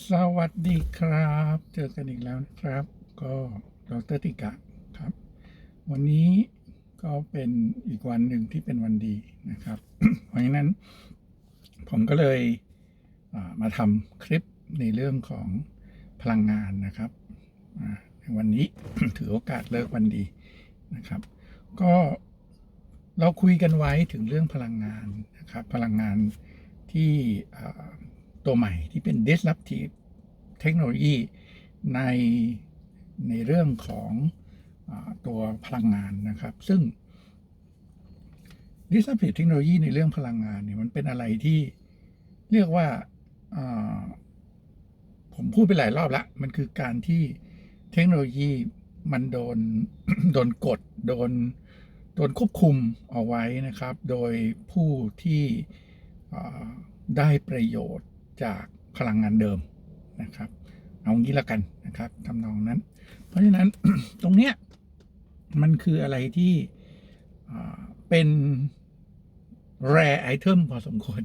สวัสดีครับ เจอกันอีกแล้วนะครับ ก็ดรติกะครับ วันนี้ก็เป็นอีกวันหนึ่งที่เป็นวันดีนะครับ เพราะฉะนั้น ผมก็เลยมาทำคลิปในเรื่องของพลังงานนะครับในวันนี้ถือโอกาสเลิกวันดีนะครับ ก็เราคุยกันไว้ถึงเรื่องพลังงานนะครับ พลังงานที่ ตัวใหม่ที่เป็น disruptive เทคโนโลยีในในเรื่องของอตัวพลังงานนะครับ ซึ่ง disruptive เทคโนโลยีในเรื่องพลังงานเนี่ยมันเป็นอะไรที่เรียกว่าผมพูดไปหลายรอบละมันคือการที่เทคโนโลยีมันโดนโดนกดโดนโดนควบคุมเอาไว้นะครับ โดยผู้ที่ได้ประโยชน์ จากพลังงานเดิมนะครับ เอางี้ละกันนะครับทำนองนั้น เพราะฉะนั้นตรงเนี้ยมันคืออะไรที่เป็น rare item พอสมควร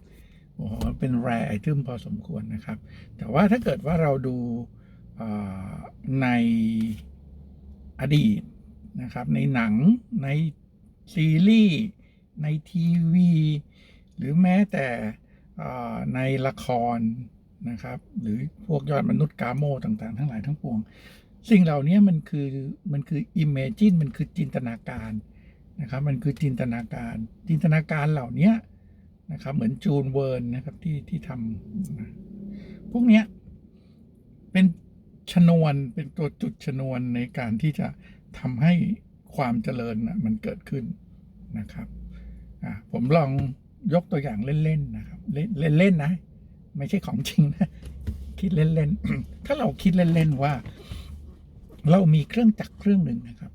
โอ้โหเป็น rare item พอสมควรนะครับ แต่ว่าถ้าเกิดว่าเราดูในอดีตนะครับ ในหนังในซีรีส์ในทีวี หรือแม้แต่ ในละครนะครับ หรือพวกยอดมนุษย์กาโมต่างๆ ทั้งหลายทั้งปวง สิ่งเหล่านี้มันคือมันคือ imagine มันคือจินตนาการนะครับ มันคือจินตนาการ จินตนาการเหล่านี้นะครับ เหมือนจูนเวิร์นนะครับที่ที่ทำพวกเนี้ยเป็นชนวนเป็นตัวจุดชนวนในการที่จะทำให้ความเจริญนะมันเกิดขึ้นนะครับผมลอง ยกตัวอย่างเล่นๆนะครับเล่นๆนะ ไม่ใช่ของจริงนะ คิดเล่นๆถ้าเราคิดเล่นๆว่า เรามีเครื่องจักรเครื่องหนึ่งนะครับ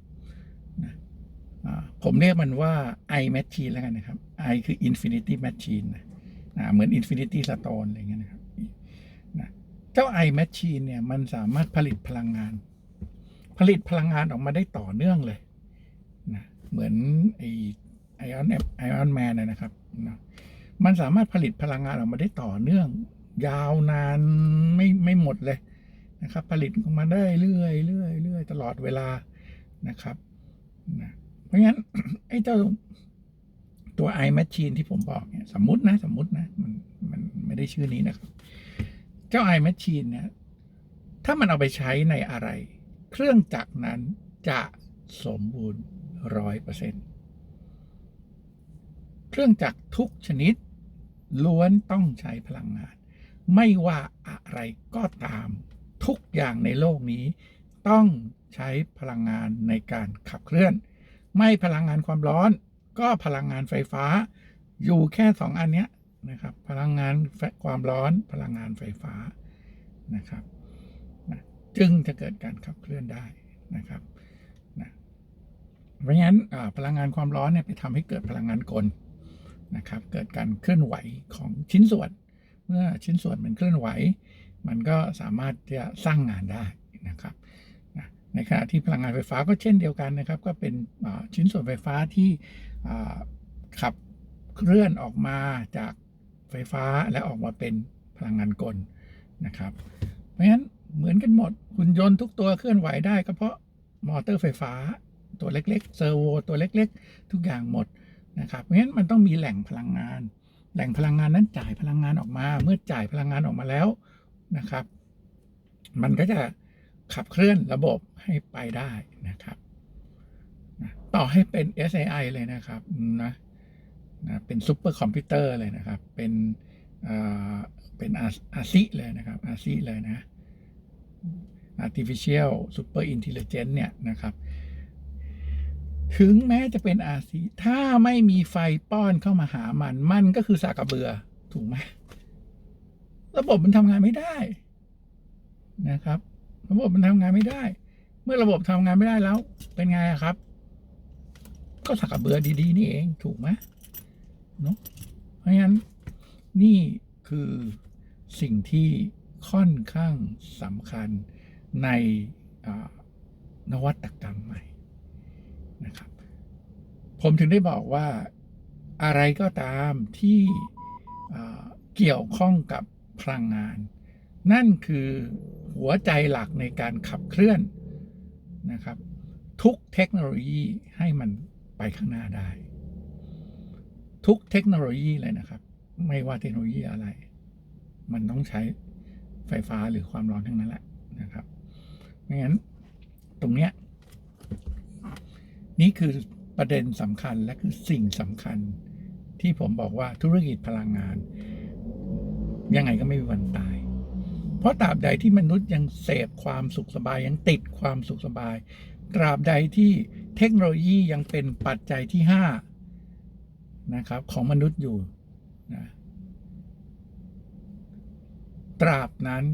นะผมเรียกมันว่า i machine แล้วกันนะครับ i คือ infinity machine นนะเหมือน infinity stone อะไรเงี้ยนะครับนะเจ้า i machine เนี่ยมันสามารถผลิตพลังงาน ผลิตพลังงานออกมาได้ต่อเนื่องเลยนะเหมือนไอ ไอออนแอปไอออนแมนนะครับนะมันสามารถผลิตพลังงานออกมาได้ต่อเนื่อง ยาวนานไม่ไม่หมดเลยนะครับ ผลิตออกมาได้เรื่อยเรื่อยเรื่อยตลอดเวลานะครับนะเพราะงั้นไอ้เจ้าตัว i machine ที่ผมบอกเนี่ยสมมตินะสมมตินะมันมันไม่ได้ชื่อนี้นะครับ เจ้า i machine เนี่ยถ้ามันเอาไปใช้ในอะไร เครื่องจักรนั้นจะสมบูรณ์ร้อยเปอร์เซ็นต์ เครื่องจักรทุกชนิด ล้วนต้องใช้พลังงาน ไม่ว่าอะไรก็ตามทุกอย่างในโลกนี้ ต้องใช้พลังงานในการขับเคลื่อน ไม่พลังงานความร้อน ก็พลังงานไฟฟ้า อยู่แค่สองอันเนี้ยนะครับพลังงานความร้อนพลังงานไฟฟ้านะครับนะจึงจะเกิดการขับเคลื่อนได้นะครับนะเพราะงั้นพลังงานความร้อนเนี่ยไปทำให้เกิดพลังงานกล นะครับเกิดการเคลื่อนไหวของชิ้นส่วน เมื่อชิ้นส่วนมันเคลื่อนไหว มันก็สามารถจะสร้างงานได้นะครับในขณะที่พลังงานไฟฟ้าก็เช่นเดียวกันนะครับ ก็เป็นชิ้นส่วนไฟฟ้าที่ขับเคลื่อนออกมาจากไฟฟ้าและออกมาเป็นพลังงานกลนะครับ เพราะฉะนั้นเหมือนกันหมดหุ่นยนต์ทุกตัวเคลื่อนไหวได้ก็เพราะมอเตอร์ไฟฟ้าตัวเล็กๆเซอร์โวตัวเล็ก ๆ ทุกอย่างหมด นะครับเพราะฉะนั้นมันต้องมีแหล่งพลังงาน แหล่งพลังงานนั้นจ่ายพลังงานออกมา เมื่อจ่ายพลังงานออกมาแล้วนะครับ มันก็จะขับเคลื่อนระบบให้ไปได้นะครับต่อให้เป็น SAI เลยนะครับนะนะเป็นซูเปอร์คอมพิวเตอร์เลยนะครับ เป็นอ่าเป็นอาซีเลยนะครับอาซีเลยนะ artificial super intelligence เนี่ยนะครับ ถึงแม้จะเป็นอาซีถ้าไม่มีไฟป้อนเข้ามาหามัน มันก็คือสากกระเบือ ถูกไหมระบบมันทำงานไม่ได้นะครับ ระบบมันทำงานไม่ได้ เมื่อระบบทำงานไม่ได้แล้ว เป็นไงครับ ก็สักกระเบือดี ๆ นี่เองถูกไหมเนาะเพราะฉะนั้นนี่คือสิ่งที่ค่อนข้างสำคัญในนวัตกรรมใหม่ นะครับ ผมถึงได้บอกว่าอะไรก็ตามที่เกี่ยวข้องกับพลังงาน นั่นคือหัวใจหลักในการขับเคลื่อนนะครับ ทุกเทคโนโลยีให้มันไปข้างหน้าได้ ทุกเทคโนโลยีเลยนะครับ ไม่ว่าเทคโนโลยีอะไร มันต้องใช้ไฟฟ้าหรือความร้อนทั้งนั้นแหละนะครับไม่งั้นตรงเนี้ย นี่คือประเด็นสำคัญและคือสิ่งสำคัญ ที่ผมบอกว่าธุรกิจพลังงาน ยังไงก็ไม่มีวันตาย เพราะตราบใดที่มนุษย์ยังเสพความสุขสบายยังติดความสุขสบาย ตราบใดที่เทคโนโลยียังเป็นปัจจัยที่ห้านะครับของมนุษย์อยู่นะตราบนั้น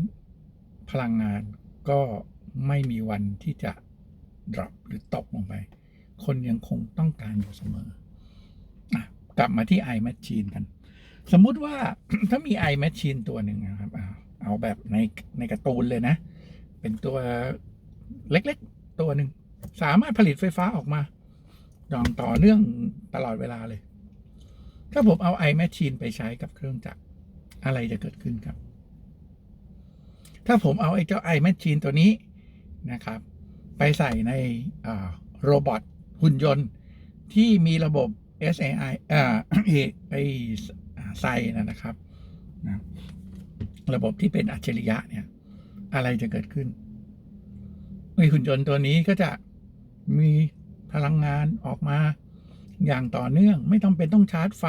พลังงานก็ไม่มีวันที่จะ drop หรือตกลงไป คนยังคงต้องการอยู่เสมอกลับมาที่ iMachine กัน สมมุติว่าถ้ามี iMachine ตัวหนึ่งนะครับ เอาแบบในในการ์ตูนเลยนะ เป็นตัวเล็กๆ ตัวหนึ่ง สามารถผลิตไฟฟ้าออกมาองต่อเนื่องตลอดเวลาเลย ถ้าผมเอา iMachine ไปใช้กับเครื่องจักรอะไรจะเกิดขึ้นครับ ถ้าผมเอาไอ้เจ้า iMachine ตัวนี้นะครับ ไปใส่ในอ่าโรบอท หุ่นยนต์ที่มีระบบ SAI อ่อไอไซนะครับนะระบบที่เป็นอัจฉริยะเนี่ย อะไรจะเกิดขึ้นไอหุ่นยนต์ตัวนี้ก็จะมีพลังงานออกมาอย่างต่อเนื่อง ไม่ต้องเป็นต้องชาร์จไฟ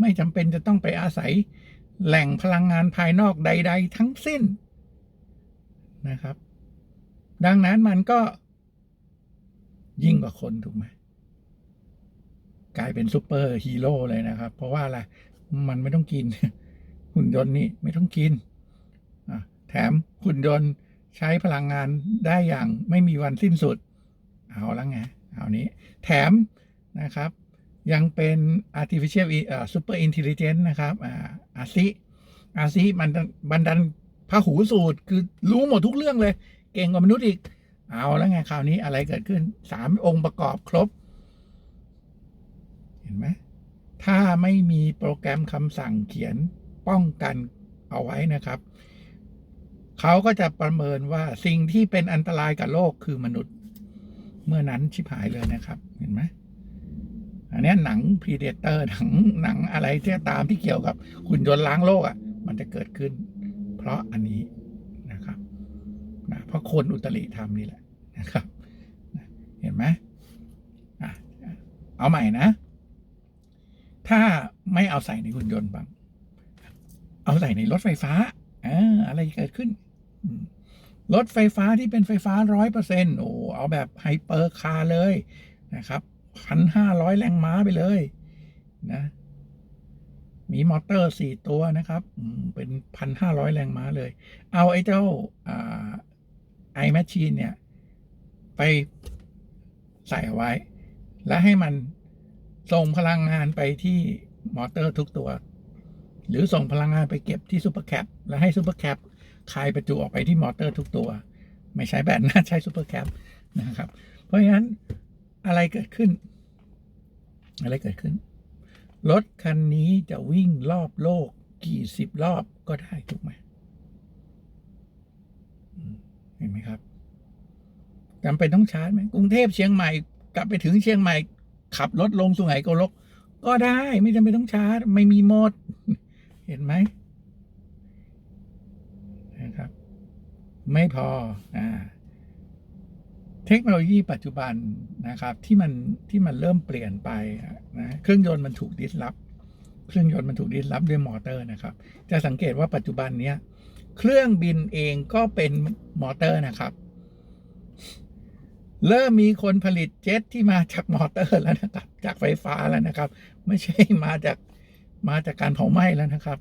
ไม่จำเป็นจะต้องไปอาศัยแหล่งพลังงานภายนอกใด ๆ ทั้งสิ้นนะครับ ดังนั้นมันก็ ยิ่งกว่าคนถูกไหมกลายเป็นซูเปอร์ฮีโร่เลยนะครับ เพราะว่าอะไร มันไม่ต้องกิน หุ่นยนต์นี่ไม่ต้องกินอะแถมหุ่นยนต์ใช้พลังงานได้อย่างไม่มีวันสิ้นสุด เอาล้วไง เอานี้ แถมนะครับ ยังเป็น artificial อ่อ super intelligent นะครับอ่าอาซิอาซิมันบันดันพหูสูตรคือรู้หมดทุกเรื่องเลย เก่งกว่ามนุษย์อีก เอาแล้วไงคราวนี้อะไรเกิดขึ้นสามองค์ประกอบครบ เห็นไหมถ้าไม่มีโปรแกรมคำสั่งเขียนป้องกันเอาไว้นะครับ เขาก็จะประเมินว่าสิ่งที่เป็นอันตรายกับโลกคือมนุษย์ เมื่อนั้นชิบหายเลยนะครับ เห็นไหมอันนี้หนังพ r เดเตอร์หนังหนังอะไรที่ตามที่เกี่ยวกับหุ่นยนต์ล้างโลกอะ่ะ มันจะเกิดขึ้น เพราะอันนี้นะครับนะเพ ราะคนอุตริทำนี่แหละนะครับเห็นไหมอะเอาใหม่นะ ถ้าไม่เอาใส่ในหุ่นยนต์บ้างเอาใส่ในรถไฟฟ้าอ่าอะไรเกิดขึ้น รถไฟฟ้าที่เป็นไฟฟ้าร้อยเปอร์เซ็นต์โอ้เอาแบบไฮเปอร์คาร์เลยนะครับพันห้าร้อยแรงม้าไปเลยนะมีมอเตอร์สี่ตัวนะครับ เป็นพันห้าร้อยแรงม้าเลย เอาไอ้เจ้า ไอแมชชีนเนี่ย ไปใส่ไว้ และให้มันส่งพลังงานไปที่มอเตอร์ทุกตัว หรือส่งพลังงานไปเก็บที่ซูเปอร์แคปแล้วให้ซูเปอร์แคปคายประจุออกไปที่มอเตอร์ทุกตัว ไม่ใช้แบตนะใช้ซูเปอร์แคปนะครับ เพราะฉะนั้นอะไรเกิดขึ้น อะไรเกิดขึ้น รถคันนี้จะวิ่งรอบโลกกี่สิบรอบก็ได้ถูกไหม เห็นไหมครับจำเป็นต้องชาร์จไหมกรุงเทพเชียงใหม่ กลับไปถึงเชียงใหม่ ขับรถลงสุไหงโกลก ก็ได้ไม่จำเป็นต้องชาร์จ ไม่มีหมด เห็นไหมนะครับ ไม่พออ่าเทคโนโลยีปัจจุบันนะครับ ที่มันที่มันเริ่มเปลี่ยนไปนะเครื่องยนต์มันถูกดิสลอฟเครื่องยนต์มันถูกดิสลอฟด้วยมอเตอร์นะครับ จะสังเกตว่าปัจจุบันเนี้ย เครื่องบินเองก็เป็นมอเตอร์นะครับ เริ่มมีคนผลิตเจ็ตที่มาจากมอเตอร์แล้วนะครับ จากไฟฟ้าแล้วนะครับ ไม่ใช่มาจากมาจากการเผาไหม้แล้วนะครับ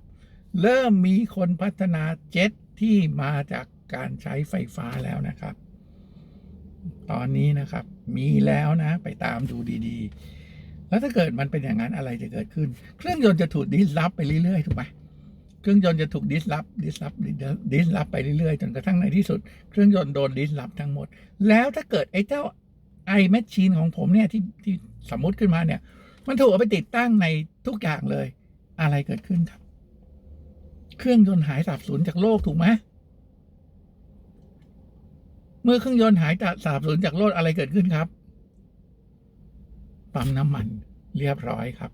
เริ่มมีคนพัฒนาเจ็ตที่มาจากการใช้ไฟฟ้าแล้วนะครับ ตอนนี้นะครับ มีแล้วนะ ไปตามดูดีๆ แล้วถ้าเกิดมันเป็นอย่างนั้นอะไรจะเกิดขึ้น เครื่องยนต์จะถูกดิสลอฟไปเรื่อยๆถูกไหม เครื่องยนต์จะถูกดิสลอฟดิสลอฟดิสลอฟไปเรื่อยๆ จนกระทั่งในที่สุด เครื่องยนต์โดนดิสลอฟทั้งหมด แล้วถ้าเกิดไอ้เจ้าไอแมชชีนของผมเนี่ยที่ที่สมมติขึ้นมาเนี่ย มันถูกเอาไปติดตั้งในทุกอย่างเลย อะไรเกิดขึ้นครับ เครื่องยนต์หายสับสูญจากโลกถูกไหมเมื่อเครื่องยนต์หายจากสาบสูญจากโลกอะไรเกิดขึ้นครับปั๊มน้ำมันเรียบร้อยครับ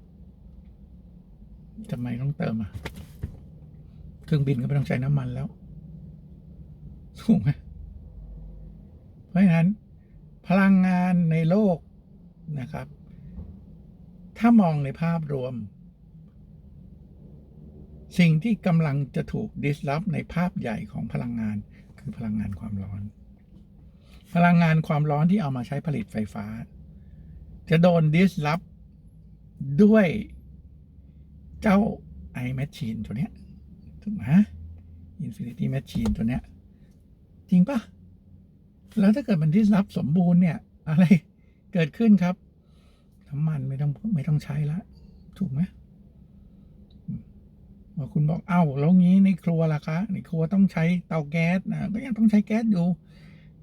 ทำไมต้องเติมอะ ครื่องบินก็ไม่ต้องใช้น้ำมันแล้ว ถูกไหมเพราะฉะนั้น พลังงานในโลกนะครับ ถ้ามองในภาพรวม สิ่งที่กำลังจะถูก disrupt ในภาพใหญ่ของพลังงานคือพลังงานความร้อน พลังงานความร้อนที่เอามาใช้ผลิตไฟฟ้า จะโดน disrupt ด้วยเจ้า i machine ตัวเนี้ย ถูกไหม Infinity Machine ตัวเนี้ย จริงปะแล้วถ้าเกิดมัน disrupt สมบูรณ์เนี่ย อะไรเกิดขึ้นครับ น้ำมันไม่ต้องไม่ต้องใช้ละ ถูกไหมว่าคุณบอกเอ้าแล้วงี้ในครัวล่ะคะ ในครัวต้องใช้เตาแก๊สนะก็ยังต้องใช้แก๊สอยู่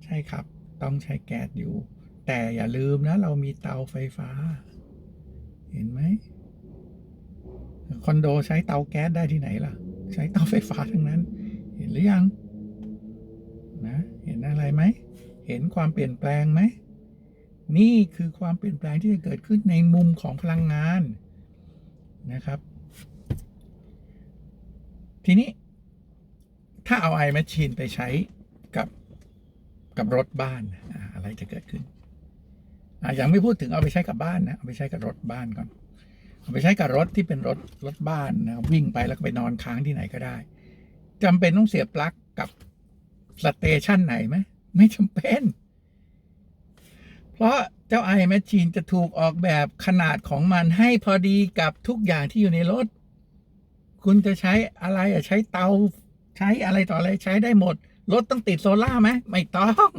ใช่ครับ ต้องใช้แก๊สอยู่ แต่อย่าลืมนะ เรามีเตาไฟฟ้า เห็นไหมคอนโดใช้เตาแก๊สได้ที่ไหนล่ะ ใช้เตาไฟฟ้าทั้งนั้น เห็นหรือยังนะเห็นอะไรไหม เห็นความเปลี่ยนแปลงไหม นี่คือความเปลี่ยนแปลงที่จะเกิดขึ้นในมุมของพลังงานนะครับ ทีนี้ ถ้าเอาไอแมชชีนไปใช้กับกับรถบ้านอะไรจะเกิดขึ้นอยังไม่พูดถึงเอาไปใช้กับบ้านนะ เอาไปใช้กับรถบ้านก่อน เอาไปใช้กับรถที่เป็นรถรถบ้านนะวิ่งไปแล้วก็ไปนอนค้างที่ไหนก็ได้จำเป็นต้องเสียบปลั๊กกับสเตชันไหนไหมไม่จำเป็น เพราะเจ้า i Machine จะถูกออกแบบขนาดของมันให้พอดีกับทุกอย่างที่อยู่ในรถ คุณจะใช้อะไรอะใช้เตาใช้อะไรต่ออะไรใช้ได้หมด รถต้องติดโซล่าไหมไม่ต้อง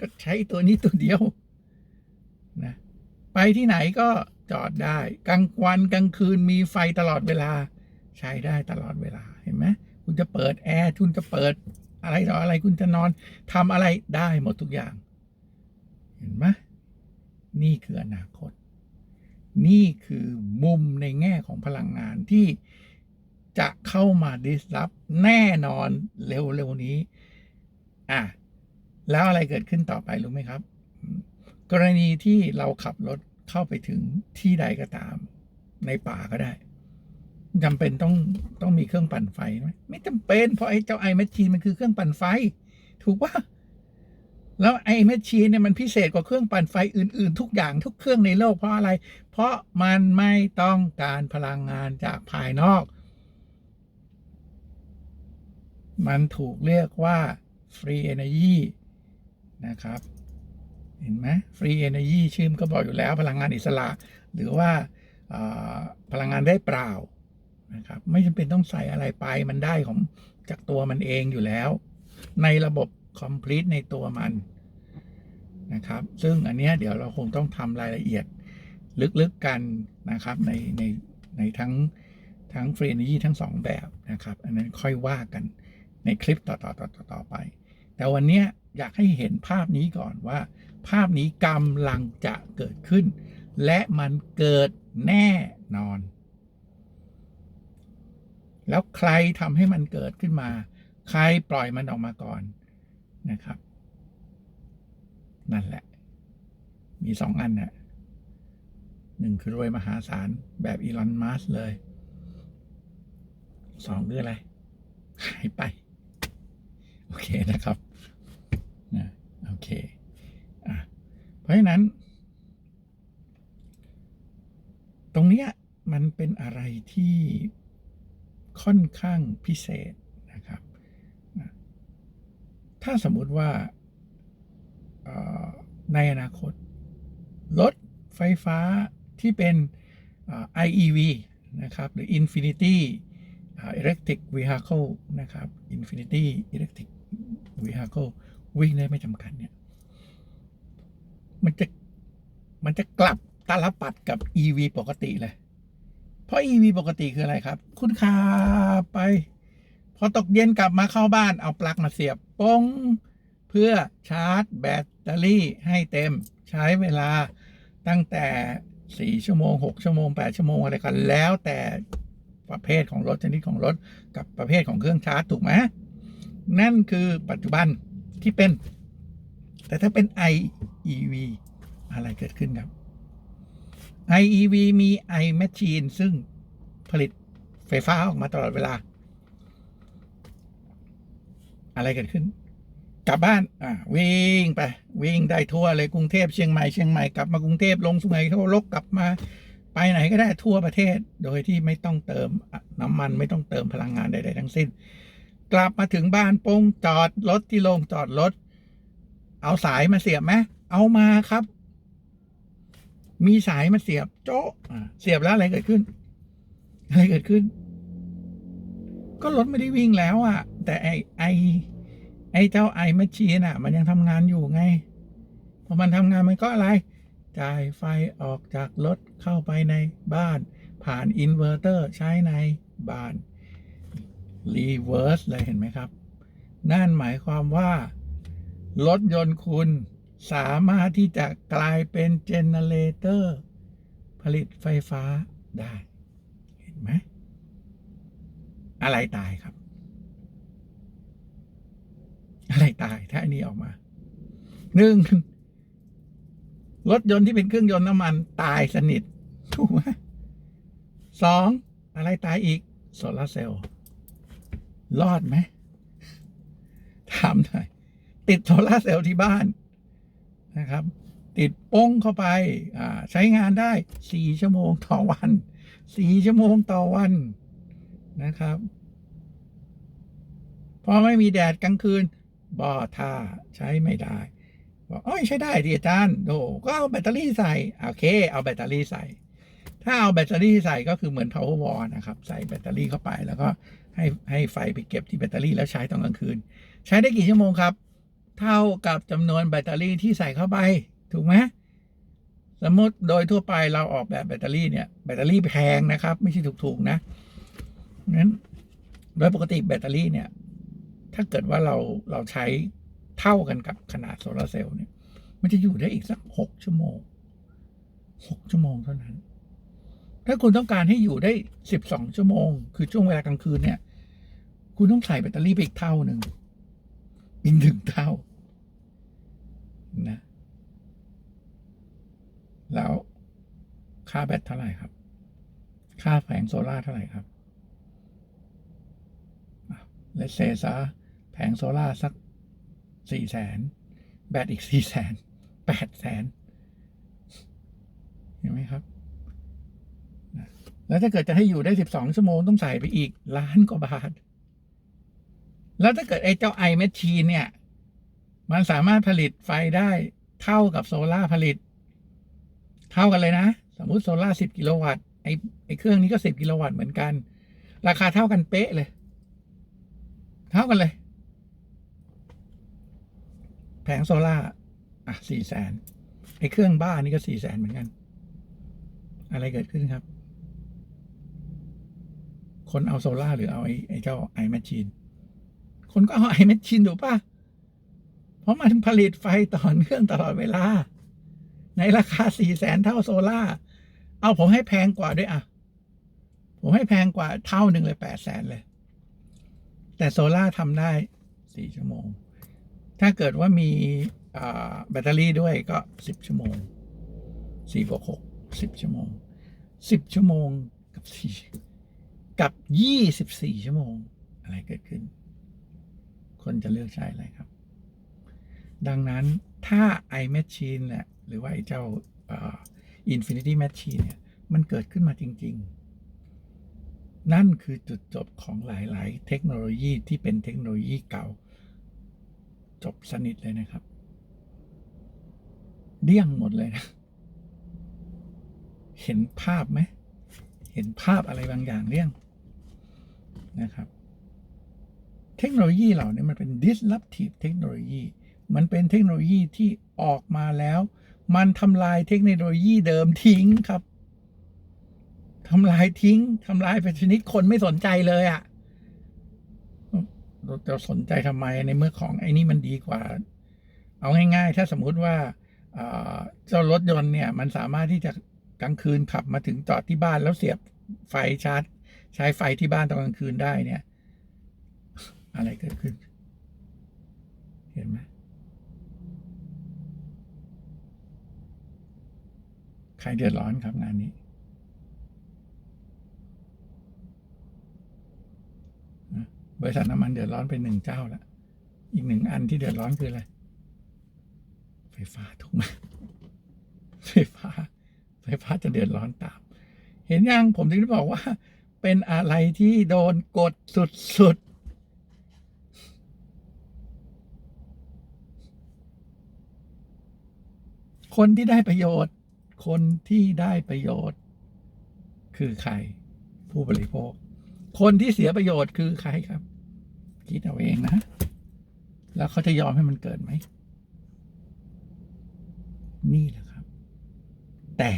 ก็ใช้ตัวนี้ตัวเดียวนะไปที่ไหนก็ จอดได้ กลางวันกลางคืนมีไฟตลอดเวลา ใช้ได้ตลอดเวลาเห็นไหมคุณจะเปิดแอร์คุณจะเปิดอะไรต่ออะไรคุณจะนอนทำอะไรได้หมดทุกอย่าง เห็นไหมนี่คืออนาคต นี่คือมุมในแง่ของพลังงานที่จะเข้ามา disrupt แน่นอนเร็วๆนี้ อะ แล้วอะไรเกิดขึ้นต่อไปรู้ไหมครับ กรณีที่เราขับรถ เข้าไปถึงที่ใดก็ตาม ในป่าก็ได้จำเป็นต้องต้องมีเครื่องปั่นไฟไหมไม่จำเป็น เพราะไอ้เจ้าไอแมชชีนมันคือเครื่องปั่นไฟ ถูกปะแล้วไอแมชชีนเนี่ยมันพิเศษกว่าเครื่องปั่นไฟอื่น ๆ ทุกอย่างทุกเครื่องในโลกเพราะอะไร เพราะมันไม่ต้องการพลังงานจากภายนอก มันถูกเรียกว่า free energy นะครับ เห็นไหม free energy ชื่อมก็บอกอยู่แล้วพลังงานอิสระ หรือว่าพลังงานได้เปล่านะครับไม่จำเป็นต้องใส่อะไรไปมันได้ของจากตัวมันเองอยู่แล้ว ในระบบ complete ในตัวมันนะครับ ซึ่งอันนี้เดี๋ยวเราคงต้องทำรายละเอียดลึกๆกันนะครับ ในในในทั้งทั้ง free energy ทั้งสองแบบนะครับ อันนั้นค่อยว่ากันในคลิปต่อต่อต่อต่อต่อไป แต่วันนี้ อยากให้เห็นภาพนี้ก่อนว่า ภาพนี้กำลังจะเกิดขึ้น และมันเกิดแน่นอน แล้วใครทำให้มันเกิดขึ้นมา ใครปล่อยมันออกมาก่อนนะครับ นั่นแหละ มีสองอันนะ่ะหนึ่งคือรวยมหาศาลแบบอีลอนมัสเลยสองคืออะไร หายไป โอเคนะครับนะโอเคอะเพ ราะฉะนั้น ตรงนี้มันเป็นอะไรที่ค่อนข้างพิเศษนะครับ ถ้าสมมุติว่าในอนาคต รถไฟฟ้าที่เป็น IEV นะครับ หรือ Infinity Electric Vehicle นะครับ Infinity Electric Vehicle วิ่งได้ไม่จำกัดเนี่ย มันจะมันจะกลับตาลปัดกับ EV ปกติเลย เพราะ EV ปกติคืออะไรครับ คุณขับไป พอตกเย็นกลับมาเข้าบ้านเอาปลั๊กมาเสียบปงเพื่อชาร์จแบตเตอรี่ให้เต็มใช้เวลาตั้งแต่4ชั่วโมง6ชั่วโมง8ชั่วโมงอะไรกันแล้วแต่ประเภทของรถชนิดของรถกับประเภทของเครื่องชาร์จถูกไหมนั่นคือปัจจุบันที่เป็น แต่ถ้าเป็น i EV อะไรเกิดขึ้นครับ IEV มี iMachine ซึ่งผลิตไฟฟ้าออกมาตลอดเวลา อะไรเกิดขึ้น กลับบ้านอ่าวิ่งไป วิ่งได้ทั่วเลยกรุงเทพเชียงใหม่เชียงใหม่กลับมากรุงเทพลงสุไหงโกลกกลับมาไปไหนก็ได้ทั่วประเทศโดยที่ไม่ต้องเติมน้ำมันไม่ต้องเติมพลังงานใดๆทั้งสิ้น กลับมาถึงบ้านปงจอดรถที่โรงจอดรถ เอาสายมาเสียบไหม เอามาครับ มีสายมาเสียบ โจ๊ะเสียบแล้วอะไรเกิดขึ้น อะไรเกิดขึ้น ก็รถไม่ได้วิ่งแล้วอะ แต่ไอไอไอเจ้าไอแมชชีนอะ มันยังทำงานอยู่ไงพอมันทำงานมันก็อะไร จ่ายไฟออกจากรถเข้าไปในบ้าน ผ่านอินเวอร์เตอร์ใช้ในบ้านรีเวิร์สเลยเห็นไหมครับ นั่นหมายความว่า รถยนต์คุณ สามารถที่จะกลายเป็นเจเนเรเตอร์ผลิตไฟฟ้าได้ เห็นไหม อะไรตายครับ อะไรตายถ้าอันนี้ออกมาหนึ่งรถยนต์ที่เป็นเครื่องยนต์น้ำมันตายสนิท ถูกไหมสองอะไรตายอีก โซลาร์เซลล์รอดไหมถามหน่อย ติดโซลาร์เซลล์ที่บ้าน นะครับ ติดป้งเข้าไปใช้งานได้สี่ชั่วโมงต่อวันสี่ชั่วโมงต่อวันนะครับ พอไม่มีแดดกลางคืนบ่อท่าใช้ไม่ได้บอกอ๋อยใช้ได้ดิอาจารย์โดก็เอาแบตเตอรี่ใส่ โอเค เอาแบตเตอรี่ใส่ ถ้าเอาแบตเตอรี่ใส่ก็คือเหมือน power wall นะครับ ใส่แบตเตอรี่เข้าไปแล้วก็ให้ให้ไฟไปเก็บที่แบตเตอรี่แล้วใช้ตอนกลางคืน ใช้ได้กี่ชั่วโมงครับ เท่ากับจำนวนแบตเตอรี่ที่ใส่เข้าไป ถูกไหมสมมติโดยทั่วไปเราออกแบบแบตเตอรี่เนี่ยแบตเตอรี่แพงนะครับ ไม่ใช่ถูกๆนะงั้นโดยปกติแบตเตอรี่เนี่ย ถ้าเกิดว่าเราเราใช้เท่ากันกับขนาดโซลาร์เซลล์เนี่ย มันจะอยู่ได้อีกสักหกชั่วโมงหกชั่วโมงเท่านั้น ถ้าคุณต้องการให้อยู่ได้สิบสองชั่วโมง คือช่วงเวลากลางคืนเนี่ย คุณต้องใส่แบตเตอรี่ไปอีกเท่าหนึ่งอีกหนึ่งเท่า นะ แล้วค่าแบตเท่าไหร่ครับ ค่าแผงโซล่าเท่าไหร่ครับเลเซซะแผงโซล่าสักสี่แสนแบตอีกสี่แสนแปดแสนเห็นไหมครับ แล้วถ้าเกิดจะให้อยู่ได้สิบสองชั่วโมงต้องใส่ไปอีกล้านกว่าบาท แล้วถ้าเกิดไอ้เจ้าไอแมชชีนเนี่ย มันสามารถผลิตไฟได้เท่ากับโซล่าผลิต เท่ากันเลยนะ สมมุติโซล่าสิบกิโลวัตต์ไอไอเครื่องนี้ก็สิบกิโลวัตต์เหมือนกัน ราคาเท่ากันเป๊ะเลย เท่ากันเลย แผงโซล่าอะสี่แสนไอเครื่องบ้านนี่ก็สี่แสนเหมือนกัน อะไรเกิดขึ้นครับ คนเอาโซล่าหรือเอาไอไอเจ้าไอแมชชีนคนก็เอาไอแมชชีนถูกป่ะ ราะมันผลิตไฟต่อเนื่องตลอดเวลา ในราคาสี่แสนเท่าโซล่าเอาผมให้แพงกว่าด้วยอะ ผมให้แพงกว่าเท่าหนึ่งเลยแปดแสนเลย แต่โซล่าทำได้สี่ชั่วโมง ถ้าเกิดว่ามีแบตเตอรี่ด้วยก็สิบชั่วโมงสี่บวกหกสิบชั่วโมงสิบชั่วโมงกับสี่กับยี่สิบสี่ชั่วโมง อะไรเกิดขึ้น คนจะเลือกใช้อะไรครับ ดังนั้นถ้า iMachine แหละหรือว่าไอ้เจ้า Infinity Machine เนี่ยมันเกิดขึ้นมาจริง ๆ นั่นคือจุดจบของหลาย ๆ เทคโนโลยีที่เป็นเทคโนโลยีเก่า จบสนิทเลยนะครับ เดี่ยงหมดเลยนะ เห็นภาพไหม เห็นภาพอะไรบางอย่างเรี่ยงนะครับ เทคโนโลยีเหล่านี้มันเป็น disruptive เทคโนโลยี มันเป็นเทคโนโลยีที่ออกมาแล้ว มันทำลายเทคโนโลยีเดิมทิ้งครับทำลายทิ้งทำลายไปชนิดคนไม่สนใจเลยอะ่ะเราจะสนใจทำไมในเมื่อของไอ้นี่มันดีกว่า เอาง่าย ๆ ถ้าสมมุติว่าเจ้ารถยนต์เนี่ย มันสามารถที่จะกลางคืนขับมาถึงจอดที่บ้านแล้วเสียบไฟชาร์จ ใช้ไฟที่บ้านตอนกลางคืนได้เนี่ย อะไรเกิดขึ้น เห็นไหม ใครเดือดร้อนครับงานนี้ บริษัทน้ำมันเดือดร้อนไปหนึ่งเจ้าแล้วอีกหนึ่งอันที่เดือดร้อนคืออะไร ไฟฟ้าถูกไหมไฟฟ้า ไฟฟ้าจะเดือดร้อนตาม เห็นยังผมถึงได้บอกว่า เป็นอะไรที่โดนกดสุดๆ คนที่ได้ประโยชน์ คนที่ได้ประโยชน์ คือใคร ผู้บริโภค คนที่เสียประโยชน์คือใครครับ คิดเอาเองนะ แล้วเขาจะยอมให้มันเกิดไหม นี่แหละครับ แต่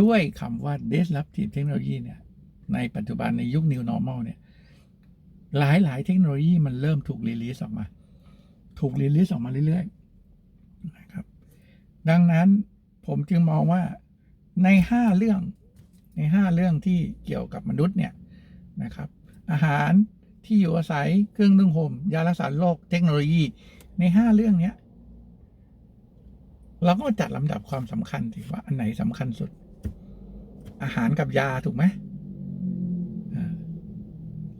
ด้วยคำว่า disruptive technology เนี่ย ในปัจจุบันในยุค new normal เนี่ย หลายหลายเทคโนโลยีมันเริ่มถูกรีลีสออกมา ถูกรีลีสออกมาเรื่อยๆนะครับ ดังนั้น ผมจึงมองว่าในห้าเรื่องในห้าเรื่องที่เกี่ยวกับมนุษย์เนี่ยนะครับ อาหารที่อยู่อาศัยเครื่องนึ่งห่มยารักษาโรคเทคโนโลยีในห้าเรื่องเนี้ยเราก็จัดลำดับความสำคัญสิว่าอันไหนสำคัญสุด อาหารกับยาถูกไหม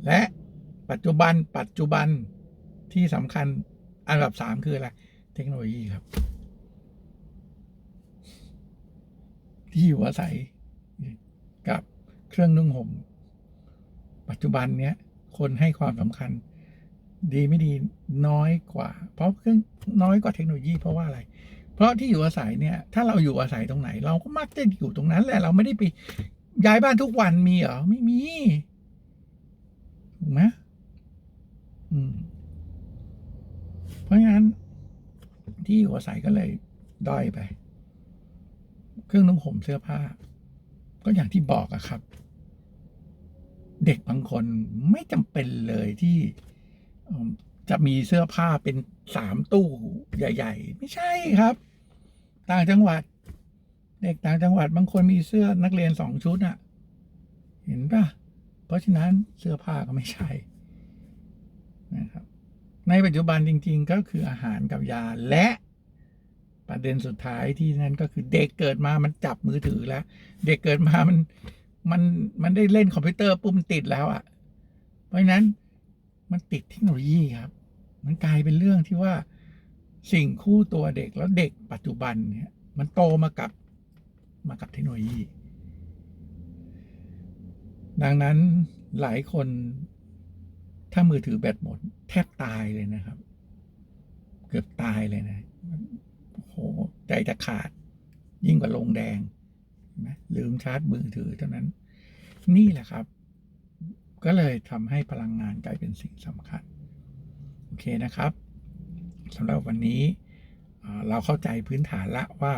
และปัจจุบันปัจจุบันที่สำคัญอันดับสามคืออะไร เทคโนโลยีครับ ที่อยู่อาศัยกับเครื่องนุ่งห่ม ปัจจุบันเนี้ยคนให้ความสำคัญ ดีไม่ดีน้อยกว่า เพราะเครื่องน้อยกว่าเทคโนโลยีเพราะว่าอะไร เพราะที่อยู่อาศัยเนี่ย ถ้าเราอยู่อาศัยตรงไหน เราก็มักจะอยู่ตรงนั้นแหละเราไม่ได้ไปย้ายบ้านทุกวันมีเหรอไม่มีถูกไหมอืม เพราะงั้นที่อยู่อาศัยก็เลยด้อยไป เครื่องนุ่งห่มเสื้อผ้า ก็อย่างที่บอกอะครับ เด็กบางคนไม่จำเป็นเลยที่จะมีเสื้อผ้าเป็นสามตู้ใหญ่ ๆ ไม่ใช่ครับ ต่างจังหวัด เด็กต่างจังหวัดบางคนมีเสื้อนักเรียนสองชุดอะเห็นปะเพราะฉะนั้นเสื้อผ้าก็ไม่ใช่นะครับ ในปัจจุบันจริง ๆ ก็คืออาหารกับยาและ ประเด็นสุดท้ายที่นั่นก็คือเด็กเกิดมามันจับมือถือแล้ว เด็กเกิดมามันมันมันได้เล่นคอมพิวเตอร์ปุ๊บมันติดแล้วอะ่ะ เพราะฉะนั้นมันติดเทคโนโลยีครับ มันกลายเป็นเรื่องที่ว่าสิ่งคู่ตัวเด็กแล้วเด็กปัจจุบันเนี่ยมันโตมากับมากับเทคโนโลยี ดังนั้นหลายคนถ้ามือถือแบตหมด แทบตายเลยนะครับ เกือบตายเลยนะ ใจจะขาด ยิ่งกว่าลงแดงนไหมลืมชาร์จมือถือเท่านั้น นี่แหละครับ ก็เลยทำให้พลังงานกลายเป็นสิ่งสำคัญ โอเคนะครับสำหรับวันนี้เราเข้าใจพื้นฐานละว่า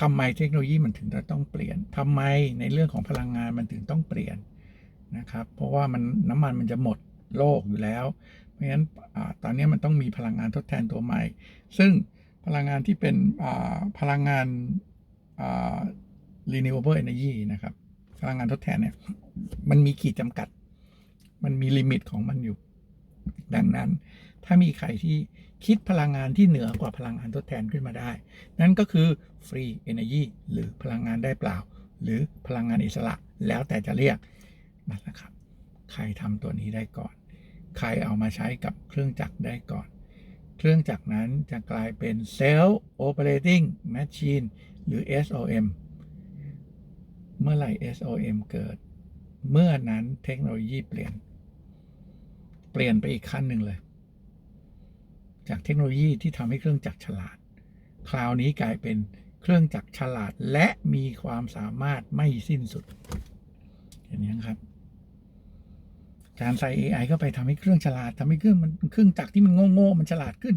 ทำไมเทคโนโลยีมันถึงจะต้องเปลี่ยนทำไมในเรื่องของพลังงานมันถึงต้องเปลี่ยนนะครับ เพราะว่ามันน้ำมันมันจะหมดโลกอยู่แล้ว เพราะฉะนั้นอตอนนี้มันต้องมีพลังงานทดแทนตัวใหม่ ซึ่ง พลังงานที่เป็นพลังงาน renewable energy นะครับ พลังงานทดแทนเนี่ย มันมีขีดจำกัด มันมีลิมิตของมันอยู่ ดังนั้น ถ้ามีใครที่คิดพลังงานที่เหนือกว่าพลังงานทดแทนขึ้นมาได้ นั่นก็คือ free energy หรือพลังงานได้เปล่า หรือพลังงานอิสระแล้วแต่จะเรียกนั่นแหละครับ ใครทำตัวนี้ได้ก่อน ใครเอามาใช้กับเครื่องจักรได้ก่อน เครื่องจักรนั้นจะกลายเป็น self operating machine หรือ SOM เมื่อไหร่ SOM เกิด เมื่อนั้นเทคโนโลยีเปลี่ยน เปลี่ยนไปอีกขั้นหนึ่งเลย จากเทคโนโลยีที่ทำให้เครื่องจักรฉลาด คราวนี้กลายเป็นเครื่องจักรฉลาดและมีความสามารถไม่สิ้นสุด เห็นยังครับ การใส่ AI เข้าไปทำให้เครื่องฉลาดทำให้เครื่องมันเครื่องจักรที่มันโง่ๆมันฉลาดขึ้น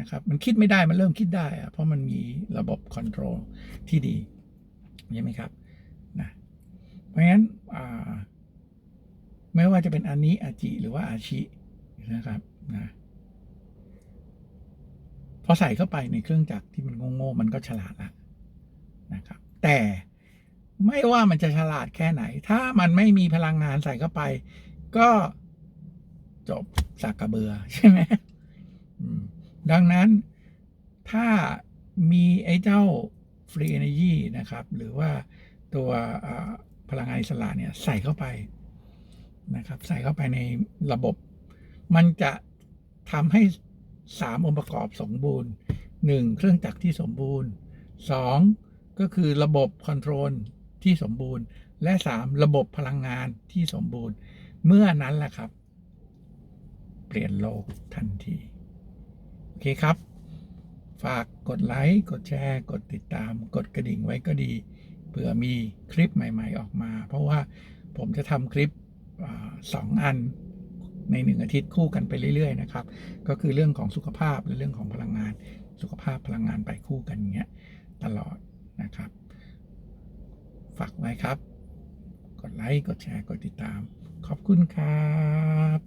นะครับ มันคิดไม่ได้มันเริ่มคิดได้อะเพราะมันมีระบบคอนโทรลที่ดีใช่ไหมครับนะเพราะฉะนั้นไม่ว่าจะเป็นอันนี้อาจิหรือว่าอาชินะครับนะพอใส่เข้าไปในเครื่องจักรที่มันโง่ๆมันก็ฉลาดละนะครับ แต่ไม่ว่ามันจะฉลาดแค่ไหน ถ้ามันไม่มีพลังงานใส่เข้าไป ก็จบสักกระเบือใช่ไหมดังนั้นถ้ามีไอ้เจ้า free energy นะครับ หรือว่าตัวพลังงานอิสระเนี่ยใส่เข้าไปนะครับ ใส่เข้าไปในระบบ มันจะทำให้สามองค์ประกอบสมบูรณ์หนึ่งเครื่องจักรที่สมบูรณ์สองก็คือระบบคอนโทรลที่สมบูรณ์ และสามระบบพลังงานที่สมบูรณ์ เมื่อนั้นแหละครับ เปลี่ยนโลกทันที โอเคครับ ฝากกดไลค์ กดแชร์ กดติดตาม กดกระดิ่งไว้ก็ดี เผื่อมีคลิปใหม่ๆออกมา เพราะว่าผมจะทำคลิปอสองอันในหนึ่งอาทิตย์คู่กันไปเรื่อยๆนะครับ ก็คือเรื่องของสุขภาพและเรื่องของพลังงาน สุขภาพพลังงานไปคู่กันอย่างเงี้ยตลอดนะครับ ฝากไว้ครับ กดไลค์ กดแชร์ กดติดตาม ขอบคุณครับ